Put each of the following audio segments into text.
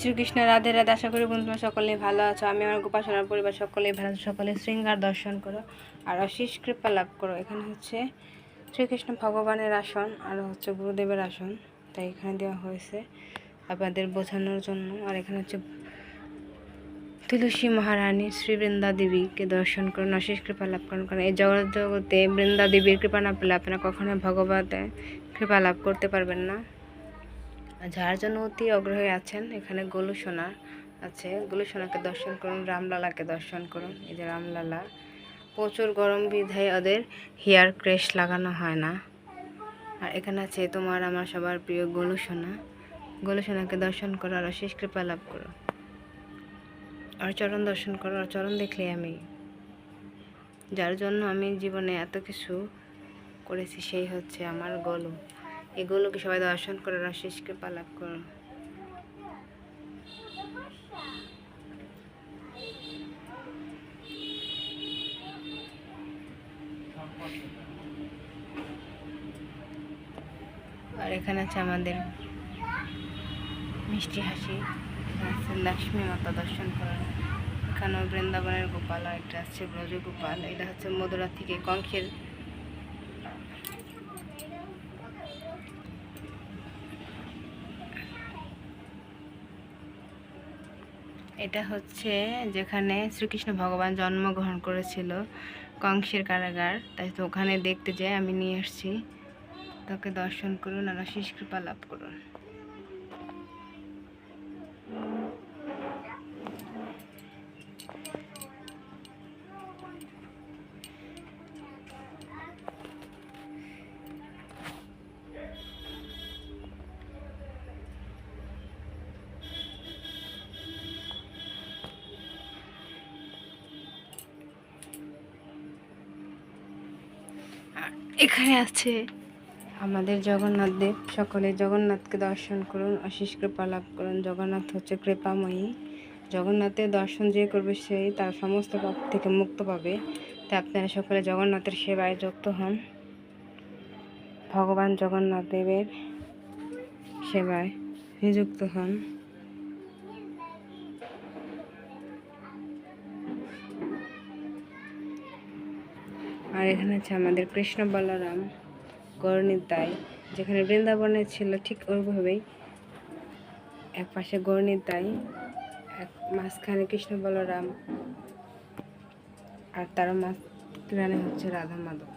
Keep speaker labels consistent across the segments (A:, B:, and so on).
A: শ্রীকৃষ্ণ, রাধে রাধে, আশা করি বন্ধুরা সকলেই ভালো আছো। আমি আমার গোপাসনার পরিবার সকলেই ভালো আছো। সকলে শৃঙ্গার দর্শন করো আর অশেষ কৃপা লাভ করো। এখানে হচ্ছে শ্রীকৃষ্ণ ভগবানের আসন আর হচ্ছে গুরুদেবের আসন। তাই এখানে দেওয়া হয়েছে আপনাদের বোঝানোর জন্য। আর এখানে হচ্ছে তুলসী মহারানী শ্রী বৃন্দা দেবীকে দর্শন করুন, অশেষ কৃপা লাভ করুন। কারণ এই জগৎ জগতে বৃন্দা দেবীর কৃপা না পেলে আপনারা কখনো ভগবতের কৃপা লাভ করতে পারবেন না। যার জন্য অতি অগ্রহী আছেন, এখানে গোলু সোনা আছে। গোলু সোনাকে দর্শন করুন, রামলালাকে দর্শন করুন। এই যে রামলালা, প্রচুর গরম বিধায় ওদের হেয়ার ক্রেশ লাগানো হয় না। আর এখানে আছে তোমার আমার সবার প্রিয় গোলু সোনা। গোলু সোনাকে দর্শন করো, আর অশেষ কৃপা লাভ করো। আর চরণ দর্শন করো, আর চরণ দেখলে আমি। যার জন্য আমি জীবনে এত কিছু করেছি, সেই হচ্ছে আমার গলু। এগুলোকে সবাই দর্শন করে অশেষ কৃপা লাভ করো আর এখানে আছে আমাদের মিষ্টি হাসি। লক্ষ্মী মাতা দর্শন করার। এখানেও বৃন্দাবনের গোপাল আর একটা আছে ব্রজ গোপাল এটা হচ্ছে মধুরা থেকে কংসের এটা হচ্ছে যেখানে শ্রীকৃষ্ণ ভগবান জন্মগ্রহণ করেছিল, কংসের কারাগার। তাই তো ওখানে দেখতে যাই আমি নিয়ে আসছি। তাকে দর্শন করুন আর আশিস কৃপা লাভ করুন। এখানে আছে। আমাদের জগন্নাথ দেব, সকলে জগন্নাথকে দর্শন করুন, অশেষ কৃপা লাভ করুন। জগন্নাথ হচ্ছে কৃপাময়ী। জগন্নাথের দর্শন যে করবে সেই তার সমস্ত পাপ থেকে মুক্ত পাবে। তাই আপনারা সকলে জগন্নাথের সেবায় যুক্ত হন। ভগবান জগন্নাথ দেবের সেবায় নিযুক্ত হন। আর এখানে আছে আমাদের কৃষ্ণ বলরাম গৌরনিতাই যেখানে বৃন্দাবনে ছিল ঠিক ওইভাবেই। এক পাশে গৌরনিতাই এক মাঝখানে কৃষ্ণ বলরাম, আর তার মাঝখানে হচ্ছে রাধা মাধব।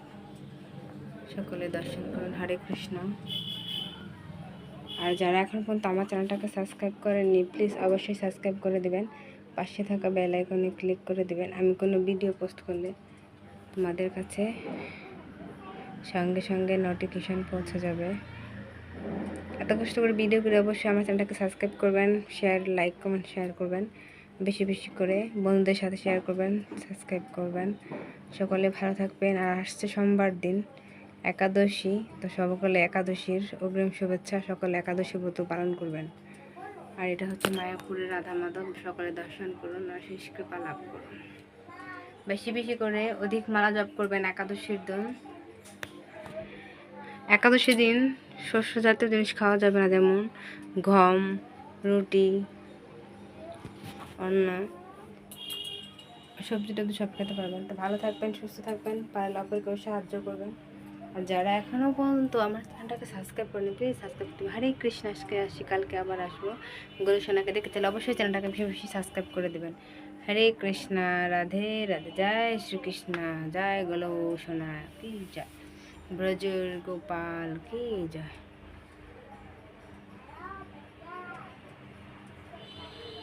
A: সকলে দর্শন করুন, হরে কৃষ্ণ। আর যারা এখন পর্যন্ত আমার চ্যানেলটাকে সাবস্ক্রাইব করেননি, প্লিজ অবশ্যই সাবস্ক্রাইব করে দেবেন। পাশে থাকা বেল আইকনে ক্লিক করে দিবেন। আমি কোনো ভিডিও পোস্ট করলে তোমাদের কাছে সঙ্গে সঙ্গে নোটিফিকেশন পৌঁছে যাবে। এত কষ্ট করে ভিডিও করে অবশ্যই আমার চ্যানেলটাকে সাবস্ক্রাইব করবেন শেয়ার লাইক কমেন্ট শেয়ার করবেন। বেশি বেশি করে বন্ধুদের সাথে শেয়ার করবেন সাবস্ক্রাইব করবেন। সকলে ভালো থাকবেন। আর আসছে সোমবার দিন, একাদশী, তো সকলে একাদশীর অগ্রিম শুভেচ্ছা, সকলে একাদশী ব্রত পালন করবেন। আর এটা হচ্ছে মায়াপুরের রাধা মাধব সকলে দর্শন করুন আর শেষ কৃপা লাভ করুন। বেশি বেশি করে অধিক মালা জপ করবেন একাদশীর দিন। একাদশী দিন শস্য জাতীয় জিনিস খাওয়া যাবে না, যেমন গম, রুটি অন্য সবজি টবজি সব খেতে পারবেন। তো ভালো থাকবেন, সুস্থ থাকবেন পায়ে লাভের করে সাহায্য করবেন। আর যারা এখনও পর্যন্ত আমার চ্যানেলটাকে সাবস্ক্রাইব করেনি প্লিজ সাবস্ক্রাইব করতে হরে কৃষ্ণ, আজকে আসি, কালকে আবার আসব। গরু সোনাকে দেখতে তাহলে অবশ্যই চ্যানেলটাকে বেশি বেশি সাবস্ক্রাইব করে দেবেন। হরে কৃষ্ণ, রাধে রাধে, জয় শ্রীকৃষ্ণ, জয় গলো সোনা, কি জয়। ব্রজর গোপাল, কি জয়।